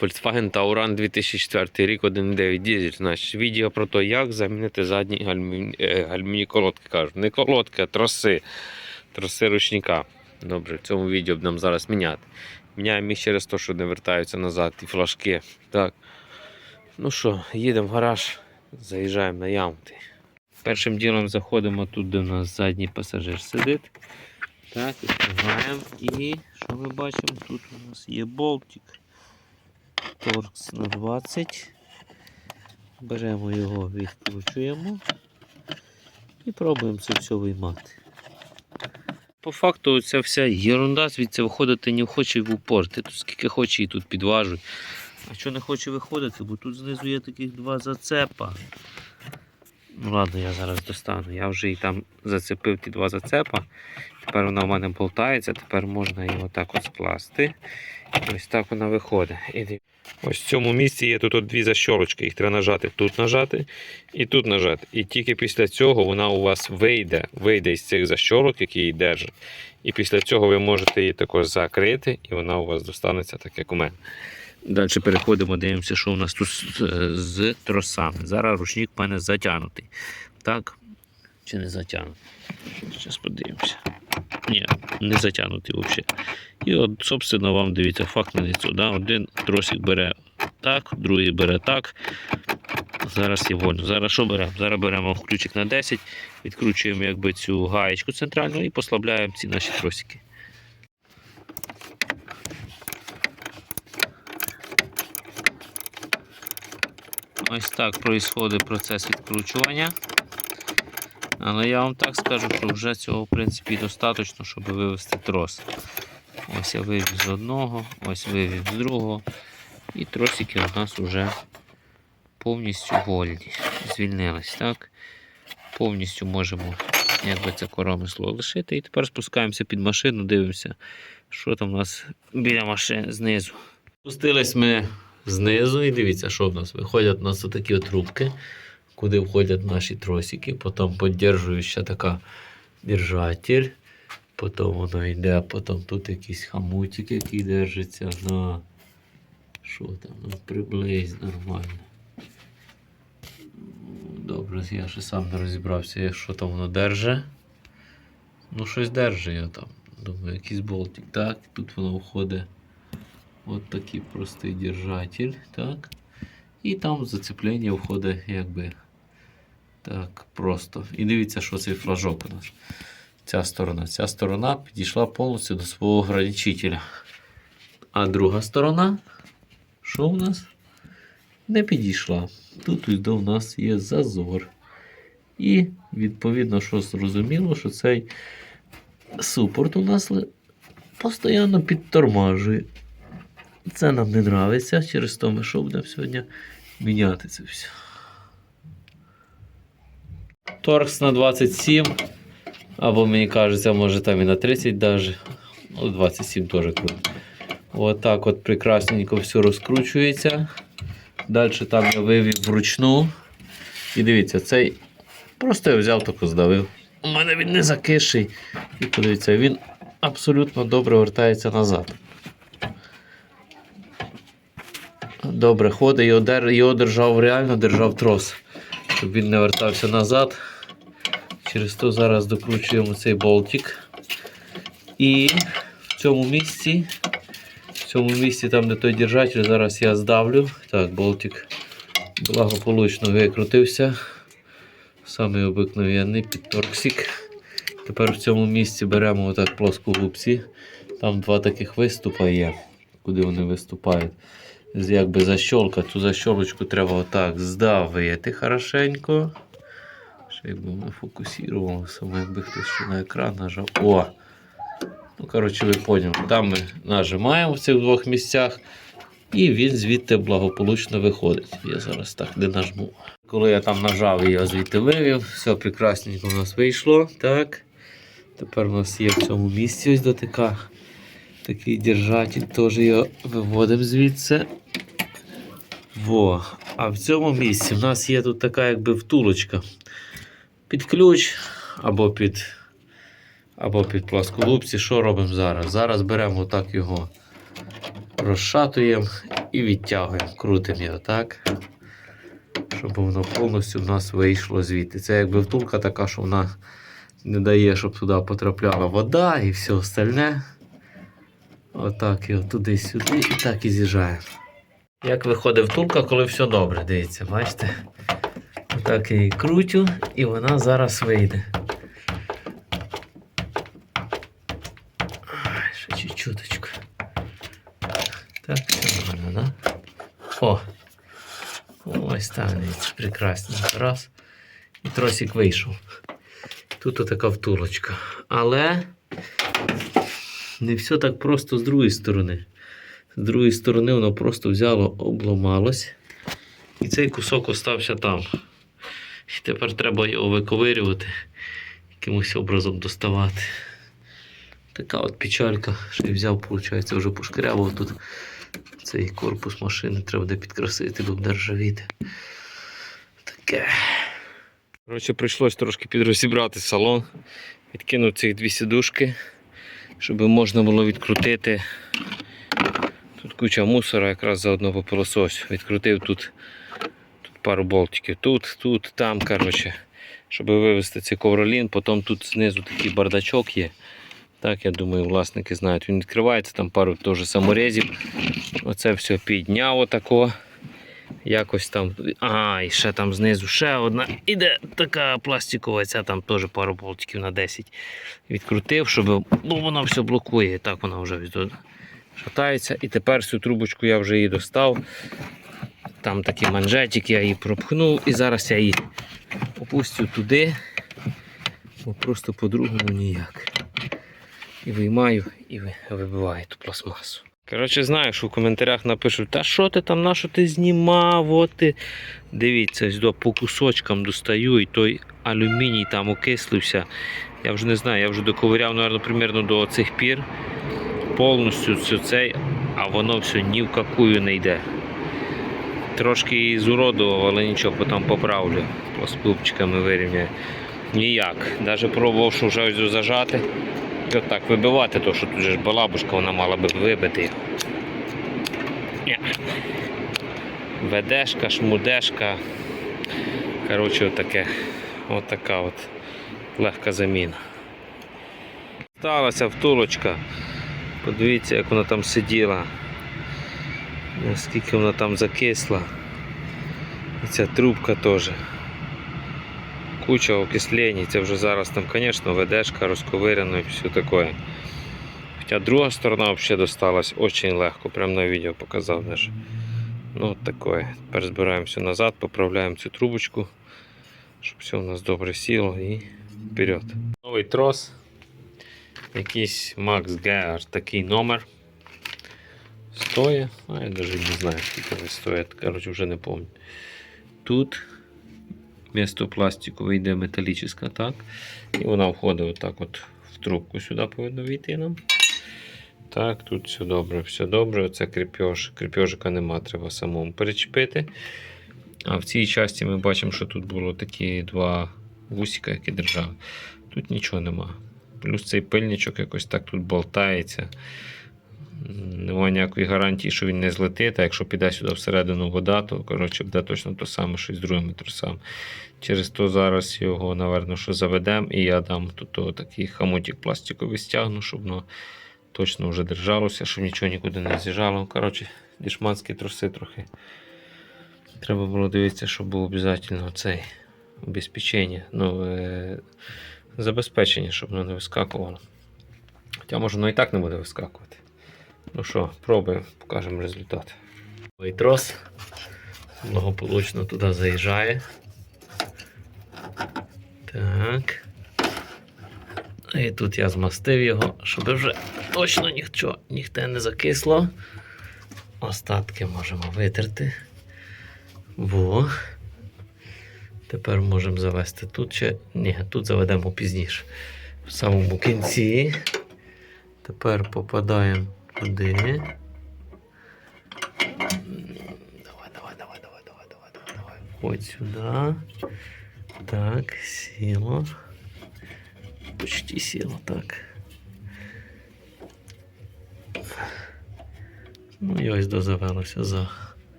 Volkswagen Tauran 2004 рік 1.9 дизель. Значить, відео про те, як замінити задні гальмівні, е, колодки. Кажуть, не колодки, а троси. Троси ручника. Добре, в цьому відео будемо зараз міняти. Міняємо їх через те, що не вертаються назад і флажки. Так. Ну що, їдемо в гараж, заїжджаємо на ямти. Першим ділом заходимо тут, де у нас задній пасажир сидить. Так, відкриваємо. І що ми бачимо? Тут у нас є болтик. Торкс на 20. Беремо його, відкручуємо і пробуємо це все виймати. По факту ця вся єрунда звідси виходити не хоче в упор. Ти тут скільки хоче і тут підважуй. А що не хоче виходити, бо тут знизу є таких два зацепа. Ну ладно, я зараз достану. Я вже і там зацепив ті два зацепа. Тепер вона в мене болтається, тепер можна його так от скласти. Ось так вона виходить. І Ось в цьому місці є тут от дві защолочки. Їх треба нажати тут нажати і тут нажати. І тільки після цього вона у вас вийде, вийде із цих защолок, які її держать. І після цього ви можете її також закрити, і вона у вас достанеться так, як у мене. Далі переходимо, дивимося, що у нас тут з, тросами. Зараз ручник в мене затягнутий. Так? Чи не затягнутий? Зараз подивимося. Ні, не затягнутий взагалі. І от, собственно, вам дивіться, факт на лицо. Да? Один тросик бере так, другий бере так. Зараз є вольно. Зараз що беремо? Зараз беремо ключик на 10, відкручуємо якби цю гаєчку центральну і послабляємо ці наші тросики. Ось так відбувається процес відкручування. Але я вам так скажу, що вже цього в принципі достатньо, щоб вивести трос. Ось я вивів з одного, ось вивів з другого. І тросики у нас вже повністю вольні. Звільнились. так? Повністю можемо якби це коромисло лишити. І тепер спускаємося під машину, дивимося, що там у нас біля машини знизу. Спустились ми знизу і дивіться, що в нас виходять у нас такі трубки, куди входять наші тросики, потім підтримуюча така держатель. Потім воно йде, потім тут якийсь хамутик, який держиться на що там, ну приблизно нормально. Добре, я ще сам не розібрався, що там воно держить. Ну, щось держить я там. Думаю, якийсь болтик. Так, тут воно входить. От такий простий держатель. Так. І там зацеплення входить якби так просто. І дивіться, що цей флажок у нас. Ця сторона. Ця сторона підійшла повністю до свого ограничителя. А друга сторона, що у нас? Не підійшла. Тут у нас є зазор. І відповідно, що зрозуміло, що цей супорт у нас постійно підтормажує. Це нам не нравиться, через то ми що будемо сьогодні міняти це все. Торкс на 27. Або мені кажеться, може там і на 30 даже. Ну, 27 теж круто. От от прекрасненько все розкручується. Далі там я вивів вручну. І дивіться, цей просто я взяв таку здавив. У мене він не закисший. І подивіться, він абсолютно добре вертається назад. Добре ходить, його, дер... його держав, реально держав трос, щоб він не вертався назад. Через то зараз докручуємо цей болтик. І в цьому місці, в цьому місці, там де той держатель, зараз я здавлю. Так, болтик благополучно викрутився. Самий обикновенний підторксик. Тепер в цьому місці беремо отак плоскогубці. Там два таких виступа є, куди вони виступають. Якби защолка, ту защолочку треба отак здавити хорошенько. Ще якби воно фокусувало, саме якби хтось ще на екран нажав. О! Ну, коротше, ви поняли. Там ми нажимаємо в цих двох місцях, і він звідти благополучно виходить. Я зараз так не нажму. Коли я там нажав і його звідти вивів, все прекрасненько у нас вийшло. Так. Тепер у нас є в цьому місці ось дотика. Такий держатель, теж його виводимо звідси. Во. А в цьому місці в нас є тут така якби втулочка. Під ключ або під, або під плосколупці. Що робимо зараз? Зараз беремо так його, розшатуємо і відтягуємо, крутимо його так, щоб воно повністю в нас вийшло звідти. Це якби втулка така, що вона не дає, щоб туди потрапляла вода і все остальне. Отак його туди-сюди і так і з'їжджаємо. Як виходить втулка, коли все добре, дивіться, бачите? Отак я її крутю, і вона зараз вийде. Ще чуть-чуточку. Так, все нормально, да? О! Ось так, дивіться, прекрасно. Раз. І тросик вийшов. Тут така втулочка. Але не все так просто з другої сторони. З другої сторони воно просто взяло, обламалось. І цей кусок остався там. І тепер треба його виковирювати, якимось образом доставати. Така от печалька, що я взяв, виходить, вже пошкрябав тут цей корпус машини, треба буде підкрасити, бо буде ржавіти. Таке. Коротше, прийшлось трошки підрозібрати салон, відкинув цих дві сідушки, щоб можна було відкрутити. Тут куча мусора, якраз заодно попилосось. Відкрутив тут, тут пару болтиків. Тут, тут, там, коротше, щоб вивезти цей ковролін. Потім тут знизу такий бардачок є. Так, я думаю, власники знають. Він відкривається, там пару теж саморезів. Оце все підняв отако. Якось там. А, і ще там знизу ще одна. Іде така пластикова, ця там теж пару болтиків на 10 відкрутив, щоб бо воно все блокує. І так вона вже шатається. І тепер цю трубочку я вже її достав. Там такий манжетик, я її пропхнув і зараз я її опустю туди, бо просто по-другому ніяк. І виймаю і вибиваю ту пластмасу. Коротше, знаю, що в коментарях напишуть, та що ти там, на що ти знімав? От ти. Дивіться, до по кусочкам достаю, і той алюміній там окислився. Я вже не знаю, я вже доковиряв, мабуть, примерно до цих пір повністю цей, а воно все ні в какую не йде. Трошки зуродував, але нічого, потім поправлю. Пластупчиками вирівняю. Ніяк. Навіть пробував, що вже ось зажати. І отак вибивати, то що тут же ж балабушка, вона мала би вибити. Ведешка, шмудешка. Коротше, отаке. Отака от легка заміна. Сталася втулочка. Подивіться, як вона там сиділа. Наскільки вона там закисла. І ця трубка теж. Куча окислень, це вже зараз там, звісно, ведешка розковиряна і все таке. Хоча друга сторона взагалі досталась дуже легко, прямо на відео показав даже. Ну от таке. Тепер збираємося назад, поправляємо цю трубочку, щоб все у нас добре сіло і вперед. Новий трос. Якийсь Max Gear такий номер. Стоїть. А я навіть не знаю, скільки він стоїть. Коротше, вже не пам'ятаю. Тут вместо пластику йде металічна, так? І вона входить отак от в трубку сюди повинно війти нам. Так, тут все добре, все добре. Оце кріпеж. Кріпежика нема, треба самому перечепити. А в цій часті ми бачимо, що тут було такі два вусика, які держали. Тут нічого нема. Плюс цей пильничок якось так тут болтається. Немає ніякої гарантії, що він не злетить, а якщо піде сюди всередину вода, то коротше, буде точно те саме, що й з другими трусами. Через то зараз його, напевно, що заведемо, і я дам тут такий хамутик пластиковий стягну, щоб воно точно вже держалося, щоб нічого нікуди не з'їжджало. Коротше, дішманські труси трохи. Треба було дивитися, щоб було обов'язково цей обезпечення, ну, е, забезпечення, щоб воно не вискакувало. Хоча може воно і так не буде вискакувати. Ну що, пробуємо, покажемо результат. Новий трос благополучно туди заїжджає. Так. І тут я змастив його, щоб вже точно ніхто, ніхто не закисло. Остатки можемо витерти. Во. Тепер можемо завести тут ще. Ні, тут заведемо пізніше. В самому кінці. Тепер попадаємо туди. Давай, давай, давай, давай, давай, давай, давай, давай. Ось сюди. Так, сіло. Почти сіло, так. Ну і ось дозавелося за,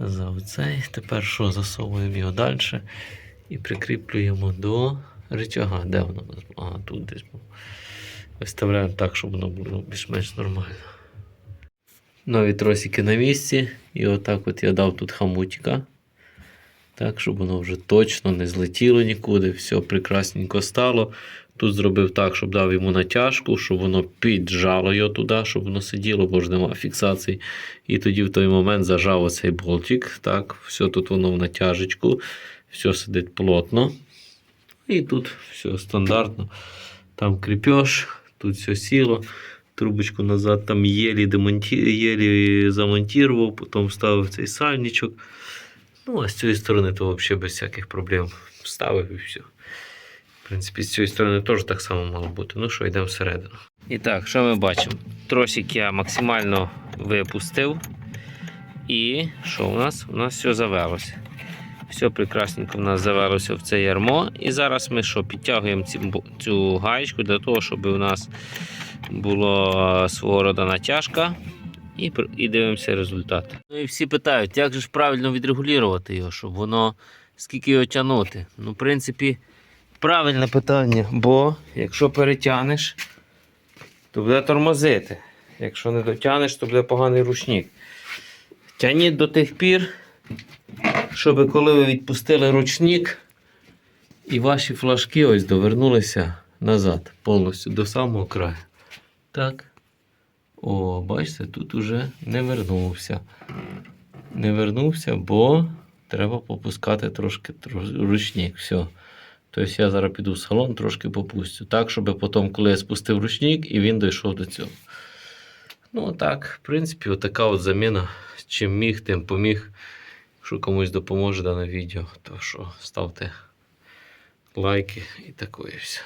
за оцей. Тепер що, засовуємо його далі і прикріплюємо до рычага. Де воно? Ага, тут десь. було. Виставляємо так, щоб воно було більш-менш нормально. Нові тросики на місці. І отак от я дав тут хамутика. Так, щоб воно вже точно не злетіло нікуди. Все прекрасненько стало. Тут зробив так, щоб дав йому натяжку, щоб воно піджало його туди, щоб воно сиділо, бо ж нема фіксації. І тоді в той момент зажав оцей болтик. Так, все тут воно в натяжечку, все сидить плотно. І тут все стандартно. Там кріпеж, тут все сіло. Трубочку назад там єлі, демонті... єлі замонтував, потім вставив цей сальничок. Ну, а з цієї сторони то взагалі без всяких проблем вставив і все. В принципі, з цієї сторони теж так само мало бути. Ну що, йдемо всередину. І так, що ми бачимо? Тросик я максимально випустив. І що у нас? У нас все завелося. Все прекрасненько в нас завелося в це ярмо. І зараз ми що, підтягуємо бо- цю гаєчку для того, щоб у нас була свого роду натяжка. І, і дивимося результат. Ну і всі питають, як же ж правильно відрегулювати його, щоб воно скільки його тягнути. Ну, в принципі, правильне питання, бо якщо перетягнеш, то буде тормозити. Якщо не дотягнеш, то буде поганий ручник. Тягніть до тих пір, щоб коли ви відпустили ручник, і ваші флажки ось довернулися назад, повністю до самого краю. Так. О, бачите, тут уже не вернувся. Не вернувся, бо треба попускати трошки ручник. Все. Тобто я зараз піду в салон, трошки попустю. Так, щоб потім, коли я спустив ручник, і він дійшов до цього. Ну, так, в принципі, отака от заміна. Чим міг, тим поміг. Якщо комусь допоможе дане відео, то що ставте лайки і таке все.